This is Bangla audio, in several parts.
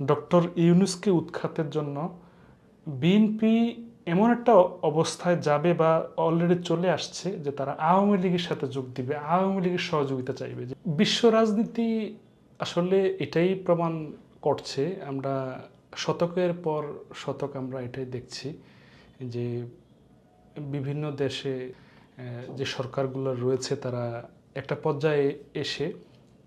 ডক্টর ইউনুসকে উৎখাতের জন্য বিএনপি এমন একটা অবস্থায় যাবে বা অলরেডি চলে আসছে যে তারা আওয়ামী লীগের সাথে যোগ দিবে, আওয়ামী লীগের সহযোগিতা চাইবে। যে বিশ্ব রাজনীতি আসলে এটাই প্রমাণ করছে। আমরা শতকের পর শতক আমরা এটাই দেখছি যে বিভিন্ন দেশে যে সরকারগুলো রয়েছে তারা একটা পর্যায়ে এসে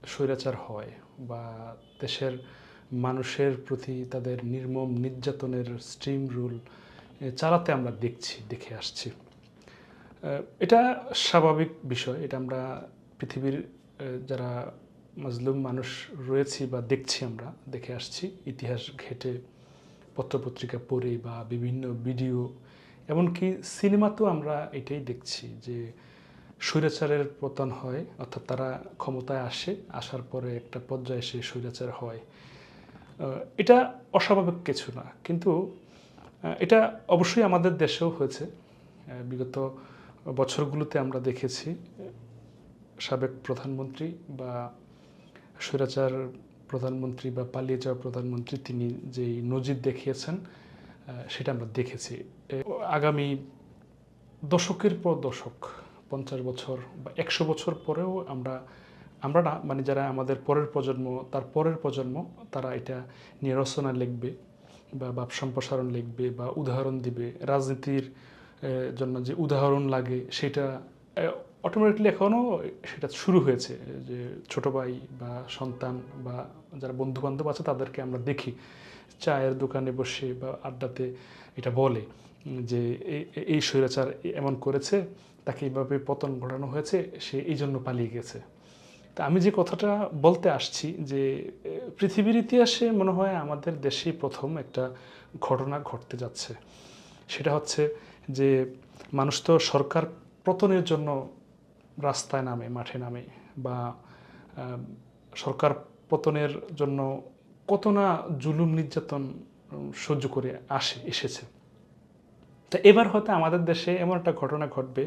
স্বৈরাচার হয় বা দেশের মানুষের প্রতি তাদের নির্মম নির্যাতনের স্ট্রিম রুল চালাতে আমরা দেখছি, দেখে আসছি। এটা স্বাভাবিক বিষয়, এটা আমরা পৃথিবীর যারা মাজলুম মানুষ রয়েছি বা দেখছি আমরা, দেখে আসছি। ইতিহাস ঘেটে, পত্রপত্রিকা পড়ে বা বিভিন্ন ভিডিও এমনকি সিনেমাতেও আমরা এটাই দেখছি যে স্বৈরাচারের পতন হয়, অর্থাৎ তারা ক্ষমতায় আসে, আসার পরে একটা পর্যায়ে সে স্বৈরাচার হয়। এটা অস্বাভাবিক কিছু না। কিন্তু এটা অবশ্যই আমাদের দেশেও হয়েছে। বিগত বছরগুলোতে আমরা দেখেছি সাবেক প্রধানমন্ত্রী বা স্বৈরাচার প্রধানমন্ত্রী বা পালিয়ে যাওয়া প্রধানমন্ত্রী, তিনি যেই নজির দেখিয়েছেন সেটা আমরা দেখেছি। আগামী দশকের পর দশক, পঞ্চাশ বছর বা একশো বছর পরেও আমরা আমরা না মানে যারা আমাদের পরের প্রজন্ম, তার পরের প্রজন্ম, তারা এটা নিয়ে রচনা লিখবে বা ভাব সম্প্রসারণ লিখবে বা উদাহরণ দিবে। রাজনীতির জন্য যে উদাহরণ লাগে, সেটা অটোমেটিকলি এখনও সেটা শুরু হয়েছে, যে ছোট ভাই বা সন্তান বা যারা বন্ধু বান্ধব আছে, তাদেরকে আমরা দেখি। চায়ের দোকানে বসে বা আড্ডাতে এটা বলে, যে এই স্বৈরাচার এমন করেছে, তাকে এইভাবে পতন ঘটানো হয়েছে, সে এই জন্য পালিয়ে গেছে। তা আমি যে কথাটা বলতে আসছি যে পৃথিবীর ইতিহাসে মনে হয় আমাদের দেশেই প্রথম একটা ঘটনা ঘটতে যাচ্ছে। সেটা হচ্ছে যে, মানুষ তো সরকার পতনের জন্য রাস্তায় নামে, মাঠে নামে বা সরকার পতনের জন্য কত না জুলুম নির্যাতন সহ্য করে আসে, এসেছে। তা এবার হয়তো আমাদের দেশে এমন একটা ঘটনা ঘটবে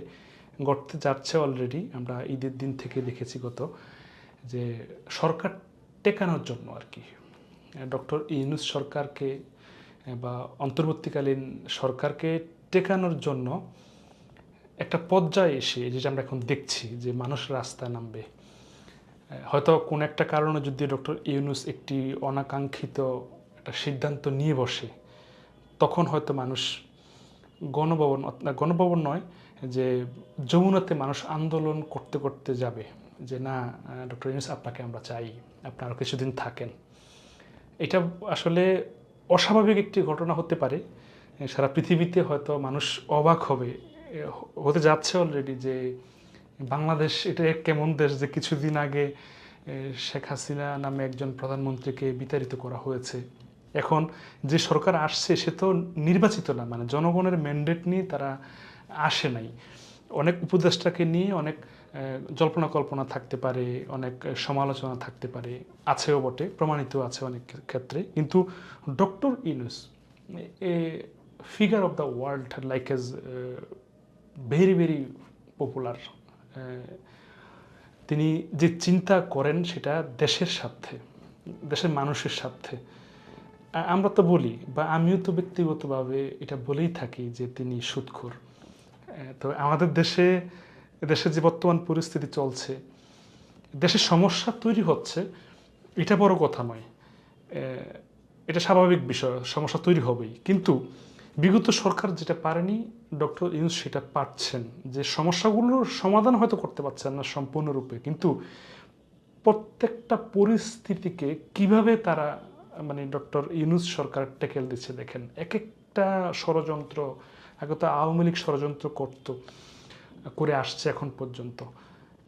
ঘটতে যাচ্ছে অলরেডি আমরা ঈদের দিন থেকে দেখেছি গত, যে সরকার টেকানোর জন্য আর কি। ডক্টর ইউনুস সরকারকে বা অন্তর্বর্তীকালীন সরকারকে টেকানোর জন্য একটা পর্যায়ে এসে যেটা আমরা এখন দেখছি, যে মানুষ রাস্তায় নামবে। হয়তো কোন একটা কারণে যদি ডক্টর ইউনুস একটি অনাকাঙ্ক্ষিত একটা সিদ্ধান্ত নিয়ে বসে, তখন হয়তো মানুষ গণভবন গণভবন নয় যে যমুনাতে মানুষ আন্দোলন করতে করতে যাবে, যে না ডক্টর ইউনুস আপনাকে আমরা চাই, আপনি আরও কিছুদিন থাকেন। এটা আসলে অস্বাভাবিক একটি ঘটনা হতে পারে। সারা পৃথিবীতে হয়তো মানুষ অবাক হবে। হতে যাচ্ছে অলরেডি যে বাংলাদেশ এটা কেমন দেশ যে কিছুদিন আগে শেখ হাসিনা নামে একজন প্রধানমন্ত্রীকে বিতাড়িত করা হয়েছে। এখন যে সরকার আসছে সে তো নির্বাচিত না মানে জনগণের ম্যান্ডেট নিয়ে তারা আসে নাই। অনেক উপদেষ্টাকে নিয়ে অনেক জল্পনা কল্পনা থাকতে পারে অনেক সমালোচনা থাকতে পারে। আছেও বটে প্রমাণিত আছে অনেক ক্ষেত্রে। কিন্তু doctor Yunus a figure of the world like as very very popular তিনি যে চিন্তা করেন সেটা দেশের স্বার্থে দেশের মানুষের স্বার্থে। আমরা তো বলি বা আমিও তো ব্যক্তিগতভাবে এটা বলেই থাকি যে তিনি সুদখোর আহ, তো আমাদের দেশে, দেশের যে বর্তমান পরিস্থিতি চলছে, দেশের সমস্যা তৈরি হচ্ছে, এটা বড় কথা নয়। এটা স্বাভাবিক বিষয়, সমস্যা তৈরি হবেই। কিন্তু বিগত সরকার যেটা পারেনি, ডক্টর ইউনুস সেটা পারছেন। যে সমস্যাগুলোর সমাধান হয়তো করতে পারছেন না সম্পূর্ণরূপে, কিন্তু প্রত্যেকটা পরিস্থিতিকে কীভাবে তারা মানে ডক্টর ইউনুস সরকার টেকেল দিচ্ছে দেখেন। এক একটা ষড়যন্ত্র আগে তো আওয়ামী লীগ ষড়যন্ত্র করত, করে আসছে এখন পর্যন্ত।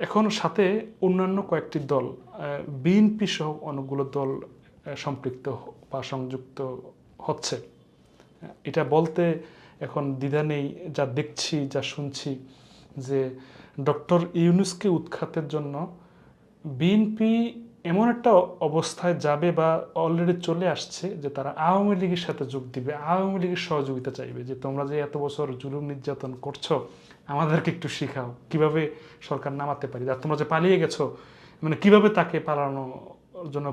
এখন সাথে অন্যান্য কয়েকটি দল বিএনপি সহ অনেকগুলো দল সম্পৃক্ত বা সংযুক্ত হচ্ছে। এটা বলতে এখন দ্বিধা নেই, যা দেখছি, যা শুনছি, যে ডক্টর ইউনুসকে উৎখাতের জন্য বিএনপি এমন একটা অবস্থায় যাবে বা অলরেডি চলে আসছে যে তারা আওয়ামী লীগের সাথে যোগ দিবে, আওয়ামী লীগের সহযোগিতা চাইবে যে তোমরা যে এত বছর জুলুম নির্যাতন করছ, আমাদেরকে একটু শেখাও কীভাবে সরকার নামাতে পারি। আর তোমরা যে পালিয়ে গেছো মানে কীভাবে তাকে পালানোর জন্য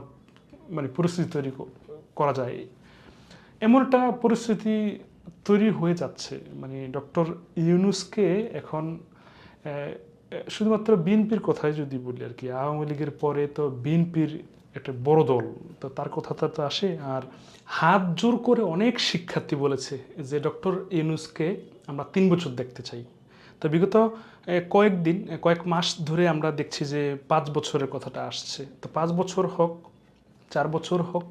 মানে পরিস্থিতি তৈরি করা যায়? এমন একটা পরিস্থিতি তৈরি হয়ে যাচ্ছে। মানে ডক্টর ইউনুসকে এখন শুধুমাত্র বিএনপির কথাই যদি বলি আর কি, আওয়ামী লীগের পরে তো বিএনপির একটা বড় দল, তো তার কথাটা তো আসে। আর হাত জোর করে অনেক শিক্ষার্থী বলেছে যে, ডক্টর ইউনুসকে আমরা তিন বছর দেখতে চাই। তো বিগত কয়েকদিন কয়েক মাস ধরে আমরা দেখছি যে, পাঁচ বছরের কথাটা আসছে। তো পাঁচ বছর হোক, চার বছর হোক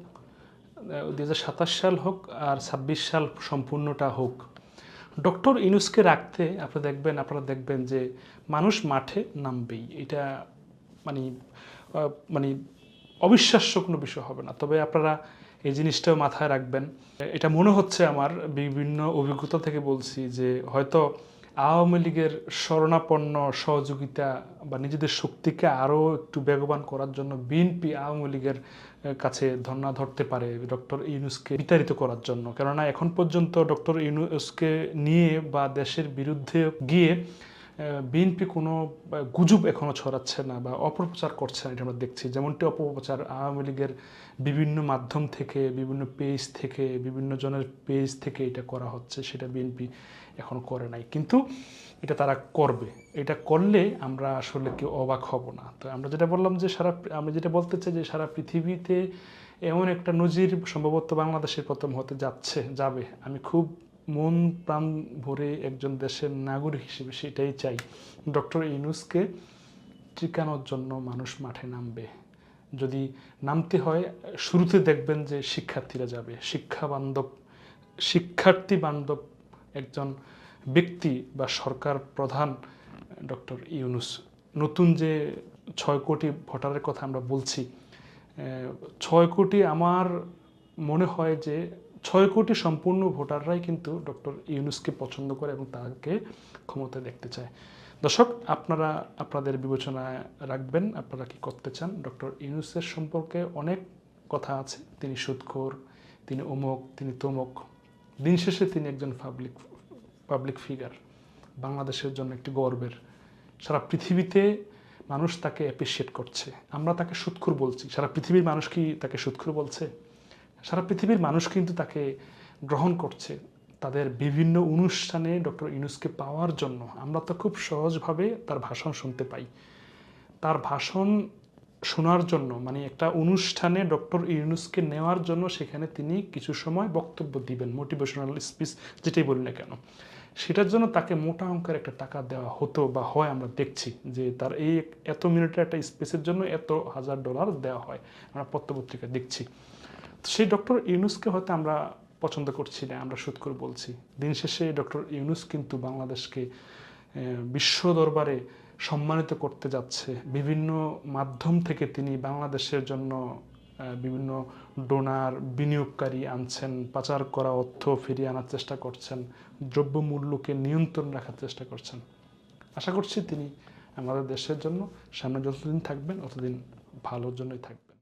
দু হাজার সাতাশ সাল হোক আর ছাব্বিশ সাল সম্পূর্ণটা হোক ডক্টর ইনুসকে রাখতে আপনারা দেখবেন আপনারা দেখবেন যে মানুষ মাঠে নামবেই। এটা মানে মানে অবিশ্বাস্য কোনো বিষয় হবে না। তবে আপনারা এই জিনিসটাও মাথায় রাখবেন। এটা মনে হচ্ছে আমার বিভিন্ন অভিজ্ঞতা থেকে বলছি যে হয়তো আওয়ামী লীগের শরণাপন্ন সহযোগিতা বা নিজেদের শক্তিকে আরও একটু বেগবান করার জন্য বিএনপি আওয়ামী লীগের কাছে ধর্ণা ধরতে পারে ডক্টর ইউনুসকে বিতাড়িত করার জন্য। কেননা এখন পর্যন্ত ডক্টর ইউনুসকে নিয়ে বা দেশের বিরুদ্ধে গিয়ে বিএনপি কোনো গুজব এখনও ছড়াচ্ছে না বা অপপ্রচার করছে না, এটা আমরা দেখছি। যেমনটি অপপ্রচার আওয়ামী লীগের বিভিন্ন মাধ্যম থেকে, বিভিন্ন পেজ থেকে, বিভিন্ন জনের পেজ থেকে এটা করা হচ্ছে, সেটা বিএনপি এখন করে নাই। কিন্তু এটা তারা করবে। এটা করলে আমরা আসলে কেউ অবাক হব না। তো আমরা যেটা বললাম যে সারা আমি যেটা বলতে চাই যে সারা পৃথিবীতে এমন একটা নজির সম্ভবত বাংলাদেশের প্রথম হতে যাচ্ছে, যাবে। আমি খুব মন প্রাণ ভরে একজন দেশের নাগরিক হিসেবে সেটাই চাই। ডক্টর ইউনুসকে টিকানোর জন্য মানুষ মাঠে নামবে। যদি নামতে হয়, শুরুতে দেখবেন যে শিক্ষার্থীরা যাবে। শিক্ষা বান্ধব শিক্ষার্থী বান্ধব একজন ব্যক্তি বা সরকার প্রধান, ডক্টর ইউনুস। নতুন যে ছয় কোটি ভোটারের কথা আমরা বলছি ছয় কোটি আমার মনে হয় যে ছয় কোটি সম্পূর্ণ ভোটাররাই কিন্তু ডক্টর ইউনুসকে পছন্দ করে এবং তাকে ক্ষমতায় দেখতে চায়। দর্শক, আপনারা, আপনাদের বিবেচনায় রাখবেন, আপনারা কি করতে চান? ডক্টর ইউনুসের সম্পর্কে অনেক কথা আছে। তিনি সুদখোর তিনি অমুক, তিনি তমুক। দিন শেষে তিনি একজন পাবলিক পাবলিক ফিগার বাংলাদেশের জন্য একটি গর্বের। সারা পৃথিবীতে মানুষ তাকে অ্যাপ্রিসিয়েট করছে। আমরা তাকে সুৎখুর বলছি। সারা পৃথিবীর মানুষ কি তাকে সুৎখুর বলছে? সারা পৃথিবীর মানুষ কিন্তু তাকে গ্রহণ করছে। তাদের বিভিন্ন অনুষ্ঠানে ডক্টর ইউনুসকে পাওয়ার জন্য। আমরা তো খুব সহজভাবে তার ভাষণ শুনতে পাই। তার ভাষণ শোনার জন্য মানে একটা অনুষ্ঠানে ডক্টর ইউনুসকে নেওয়ার জন্য সেখানে তিনি কিছু সময় বক্তব্য দিবেন মোটিভেশনাল স্পিচ যেটাই বলি না কেন। সেটার জন্য তাকে মোটা অঙ্কের একটা টাকা দেওয়া হতো বা হয় আমরা দেখছি যে তার এই এত মিনিটের একটা স্পেসের জন্য এত হাজার ডলার দেওয়া হয়, আমরা পত্রপত্রিকা দেখছি। সেই ডক্টর ইউনুসকে হয়তো আমরা পছন্দ করছি না, আমরা সুদ করে বলছি। দিন শেষে ডক্টর ইউনুস কিন্তু বাংলাদেশকে বিশ্ব দরবারে সম্মানিত করতে যাচ্ছে। বিভিন্ন মাধ্যম থেকে তিনি বাংলাদেশের জন্য বিভিন্ন ডোনার, বিনিয়োগকারী আনছেন, পাচার করা অর্থ ফিরিয়ে আনার চেষ্টা করছেন দ্রব্য মূল্যকে নিয়ন্ত্রণ রাখার চেষ্টা করছেন। আশা করছি তিনি আমাদের দেশের জন্য সামনে যতদিন থাকবেন, অতদিন ভালোর জন্যই থাকবেন।